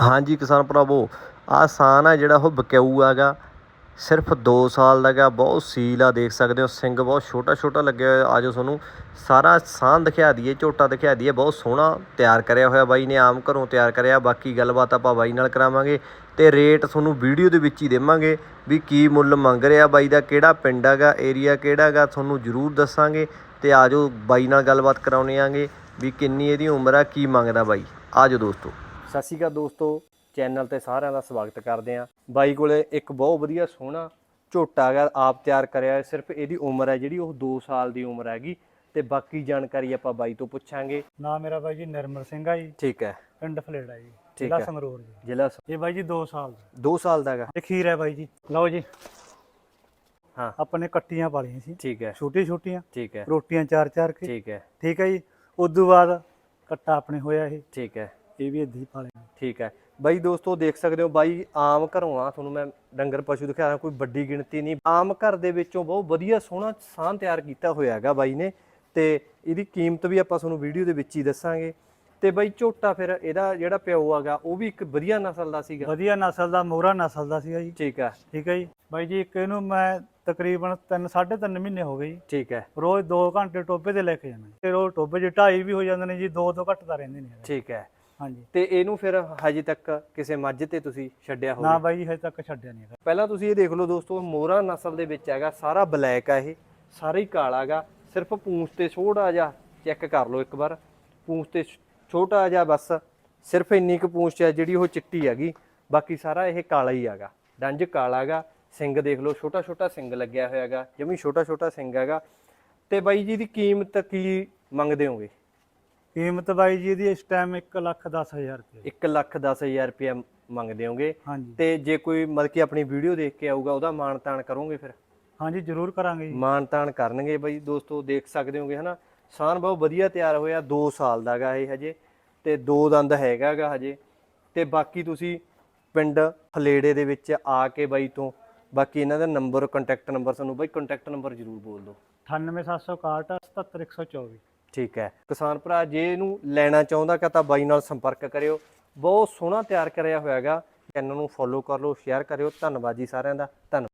ਹਾਂਜੀ, ਕਿਸਾਨ ਭਰਾਵੋ, ਆਹ ਸਾਨ ਆ ਜਿਹੜਾ ਉਹ ਬਕਿਊ ਹੈਗਾ ਸਿਰਫ 2 ਸਾਲ ਦਾ ਗਾ, ਬਹੁਤ ਸੀਲ ਆ, ਦੇਖ ਸਕਦੇ ਹੋ ਸਿੰਘ ਬਹੁਤ ਛੋਟਾ ਛੋਟਾ ਲੱਗਿਆ ਹੋਇਆ ਆਜੋ ਤੁਹਾਨੂੰ। ਸਾਰਾ ਸਾਨ ਦਿਖਾ ਦਈਏ, ਝੋਟਾ ਦਿਖਾ ਦਈਏ, ਬਹੁਤ ਸੋਹਣਾ ਤਿਆਰ ਕਰਿਆ ਹੋਇਆ ਬਾਈ ਨੇ, ਆਮ ਘਰੋਂ ਤਿਆਰ ਕਰਿਆ, ਬਾਕੀ ਗੱਲਬਾਤ ਆਪਾਂ ਬਾਈ ਨਾਲ ਕਰਾਵਾਂਗੇ ਤੇ ਰੇਟ ਤੁਹਾਨੂੰ ਵੀਡੀਓ ਦੇ ਵਿੱਚ ਹੀ ਦੇਵਾਂਗੇ ਵੀ ਕੀ ਮੁੱਲ ਮੰਗ ਰਿਹਾ ਬਾਈ ਦਾ, ਕਿਹੜਾ ਪਿੰਡ ਹੈਗਾ ਏਰੀਆ ਕਿਹੜਾ ਹੈਗਾ, ਤੁਹਾਨੂੰ ਜ਼ਰੂਰ ਦੱਸਾਂਗੇ ਤੇ ਆਜੋ ਬਾਈ ਨਾਲ ਗੱਲਬਾਤ ਕਰਾਉਣੇ ਆਂਗੇ ਵੀ ਕਿੰਨੀ ਇਹਦੀ ਉਮਰ ਆ, ਕੀ ਮੰਗਦਾ ਬਾਈ। ਆਜੋ ਦੋਸਤੋ। ਸਤਿ ਸ਼੍ਰੀ ਅਕਾਲ ਦੋਸਤੋ ਚੈਨਲ ਤੇ ਸਾਰਿਆਂ ਦਾ ਸਵਾਗਤ ਕਰਦੇ ਆਂ ਬਾਈ ਕੋਲੇ ਇੱਕ ਬਹੁਤ ਵਧੀਆ ਸੋਹਣਾ ਝੋਟਾ ਹੈਗਾ ਆਪ ਤਿਆਰ ਕਰਿਆ ਸਿਰਫ ਇਹਦੀ ਉਮਰ ਹੈ ਜਿਹੜੀ ਉਹ 2 ਸਾਲ ਦੀ ਉਮਰ ਹੈਗੀ ਤੇ ਬਾਕੀ ਜਾਣਕਾਰੀ ਆਪਾਂ ਬਾਈ ਤੋਂ ਪੁੱਛਾਂਗੇ। ਨਾਮ ਮੇਰਾ ਬਾਈ ਜੀ ਨਿਰਮਲ ਸਿੰਘ ਆ ਜੀ। ਠੀਕ ਹੈ। ਪਿੰਡ ਫਲੇੜਾ ਜੀ ਜ਼ਿਲ੍ਹਾ। ਸੰਗਰੂਰ ਜੀ। ਜ਼ਿਲ੍ਹਾ ਇਹ ਬਾਈ ਜੀ 2 ਸਾਲ ਦਾ। 2 ਸਾਲ ਦਾ ਹੈਗਾ ਇਹ ਖੀਰ ਹੈ ਬਾਈ ਜੀ। ਲਓ ਜੀ। ਹਾਂ। ਆਪਾਂ ਨੇ ਕੱਟੀਆਂ ਪਾਲੀਆਂ ਸੀ। ਠੀਕ ਹੈ। ਛੋਟੀਆਂ ਛੋਟੀਆਂ। ਠੀਕ ਹੈ। ਰੋਟੀਆਂ ਚਾਰ ਚਾਰ ਕੇ। ਠੀਕ ਹੈ। ਠੀਕ ਹੈ ਜੀ। ਉਦੋਂ ਬਾਅਦ ਕੱਟਾ ਆਪਣੇ ਹੋਇਆ ਇਹ। ਠੀਕ ਹੈ। ਇਹ ਵੀ ਇੱਦਾਂ ਹੀ ਪਾਲਿਆ ਠੀਕ ਹੈ। ਬਾਈ ਦੋਸਤੋ ਦੇਖ ਸਕਦੇ ਹੋ ਬਾਈ ਆਮ ਘਰੋਂ ਆ ਤੁਹਾਨੂੰ ਮੈਂ ਡੰਗਰ ਪਸ਼ੂ ਦਿਖਾਇਆ ਕੋਈ ਵੱਡੀ ਗਿਣਤੀ ਨਹੀਂ। ਆਮ ਘਰ ਦੇ ਵਿੱਚੋਂ ਬਹੁਤ ਵਧੀਆ ਸੋਹਣਾ ਸਾਨ ਤਿਆਰ ਕੀਤਾ ਹੋਇਆ ਹੈਗਾ ਬਾਈ ਨੇ ਤੇ ਇਹਦੀ ਕੀਮਤ ਵੀ ਆਪਾਂ ਤੁਹਾਨੂੰ ਵੀਡੀਓ ਦੇ ਵਿੱਚ ਹੀ ਦੱਸਾਂਗੇ। ਤੇ ਬਾਈ ਝੋਟਾ ਫਿਰ ਇਹਦਾ ਜਿਹੜਾ ਪਿਓ ਹੈਗਾ ਉਹ ਵੀ ਇੱਕ ਵਧੀਆ ਨਸਲ ਦਾ ਸੀਗਾ। ਵਧੀਆ ਨਸਲ ਦਾ ਮੋਹਰਾ ਨਸਲ ਦਾ ਸੀਗਾ ਜੀ। ਠੀਕ ਹੈ। ਠੀਕ ਹੈ ਜੀ। ਬਾਈ ਜੀ ਇੱਕ ਇਹਨੂੰ ਮੈਂ ਤਕਰੀਬਨ 3 3.5 ਮਹੀਨੇ ਹੋ ਗਏ ਜੀ। ਠੀਕ ਹੈ। ਰੋਜ਼ 2 ਘੰਟੇ ਟੋਬੇ ਤੇ ਲੈ ਕੇ ਜਾਂਦਾ ਤੇ ਰੋਜ਼ ਟੋਬੇ 'ਚ ਢਾਈ ਵੀ ਹੋ ਜਾਂਦੇ ਨੇ ਜੀ ਦੋ ਤੋਂ ਘੱਟ ਤਾਂ ਰਹਿੰਦੇ ਨਹੀਂ ਹੈਗੇ। ਠੀਕ ਹੈ। ਹਾਂਜੀ। ਤੇ ਇਹਨੂੰ ਫਿਰ ਹਜੇ ਤੱਕ ਕਿਸੇ ਮੱਝ ਤੇ ਤੁਸੀਂ ਛੱਡਿਆ ਨਾ ਹੋਵੇ? ਬਾਈ ਜੀ ਹਜੇ ਤੱਕ ਛੱਡਿਆ ਨਹੀਂ ਹੈਗਾ। ਪਹਿਲਾਂ ਤੁਸੀਂ ਇਹ ਦੇਖ ਲਓ ਦੋਸਤੋ ਮੋਹਰਾ ਨਸਲ ਦੇ ਵਿੱਚ ਹੈਗਾ ਸਾਰਾ ਬਲੈਕ ਆ ਇਹ ਸਾਰਾ ਹੀ ਕਾਲਾ ਹੈਗਾ। ਸਿਰਫ ਪੂੰਛ ਤੇ ਛੋਟਾ ਜਿਹਾ ਚੈੱਕ ਕਰ ਲਓ ਇੱਕ ਵਾਰ। ਪੂੰਛ ਤੇ ਛੋਟਾ ਜਿਹਾ ਬਸ ਸਿਰਫ ਇੰਨੀ ਕੁ ਪੂੰਛ ਹੈ ਜਿਹੜੀ ਉਹ ਚਿੱਟੀ ਹੈਗੀ। ਬਾਕੀ ਸਾਰਾ ਇਹ ਕਾਲਾ ਹੀ ਹੈਗਾ। ਡੰਜ ਕਾਲਾ ਹੈਗਾ। ਸਿੰਗ ਦੇਖ ਲਓ ਛੋਟਾ ਛੋਟਾ ਸਿੰਗ ਲੱਗਿਆ ਹੋਇਆ ਹੈਗਾ। ਜਮੀ ਛੋਟਾ ਛੋਟਾ ਸਿੰਗ ਹੈਗਾ। ਤੇ ਬਾਈ ਜੀ ਦੀ ਕੀਮਤ ਕੀ ਮੰਗਦੇ ਹੋਗੇ? ਕੀਮਤ ਬਾਈ ਜੀ ਦੀ ਇਸ ਟਾਈਮ 1 ਲੱਖ 10 ਹਜ਼ਾਰ ਰੁਪਏ 1 ਲੱਖ 10000 ਰੁਪਏ ਮੰਗਦੇ ਹੋਗੇ। ਹਾਂਜੀ। ਤੇ ਜੇ ਕੋਈ ਮਤਲਬ ਕਿ ਆਪਣੀ ਵੀਡੀਓ ਦੇਖ ਕੇ ਆਊਗਾ ਉਹਦਾ ਮਾਣ ਤਾਣ ਕਰੋਗੇ ਫਿਰ? ਹਾਂਜੀ ਜ਼ਰੂਰ ਕਰਾਂਗੇ ਜੀ। ਮਾਣ ਤਾਣ ਕਰਨਗੇ ਬਈ। ਦੋਸਤੋ ਦੇਖ ਸਕਦੇ ਹੋਗੇ ਹਨਾ ਸਾਨ ਬਹੁਤ ਵਧੀਆ ਤਿਆਰ ਹੋਇਆ 2 ਸਾਲ ਦਾ ਇਹ ਹਜੇ ਤੇ ਦੋ ਦੰਦ ਹੈਗਾ ਗਾ ਹਜੇ। ਤੇ ਬਾਕੀ ਤੁਸੀਂ ਪਿੰਡ ਫਲੇੜੇ ਦੇ ਵਿੱਚ ਆ ਕੇ ਬਾਈ ਤੋਂ ਬਾਕੀ ਇਹਨਾਂ ਦਾ ਨੰਬਰ ਕੰਟੈਕਟ ਨੰਬਰ ਤੁਹਾਨੂੰ ਬਾਈ ਕੰਟੈਕਟ ਨੰਬਰ ਜ਼ਰੂਰ ਬੋਲ ਦਿਓ। 98761 77124 ਠੀਕ ਹੈ। ਕਿਸਾਨ ਭਰਾ, ਜੇ ਇਹਨੂੰ ਲੈਣਾ ਚਾਹੁੰਦਾ ਕਾ ਤਾਂ ਬਾਈ ਨਾਲ ਸੰਪਰਕ ਕਰਿਓ। ਬਹੁਤ ਸੋਹਣਾ ਤਿਆਰ ਕਰਿਆ ਹੋਇਆ ਹੈਗਾ ਚੈਨਲ ਨੂੰ ਫੋਲੋ ਕਰ ਲਓ ਸ਼ੇਅਰ ਕਰਿਓ। ਧੰਨਵਾਦ ਜੀ ਸਾਰਿਆਂ ਦਾ। ਧੰਨਵਾਦ।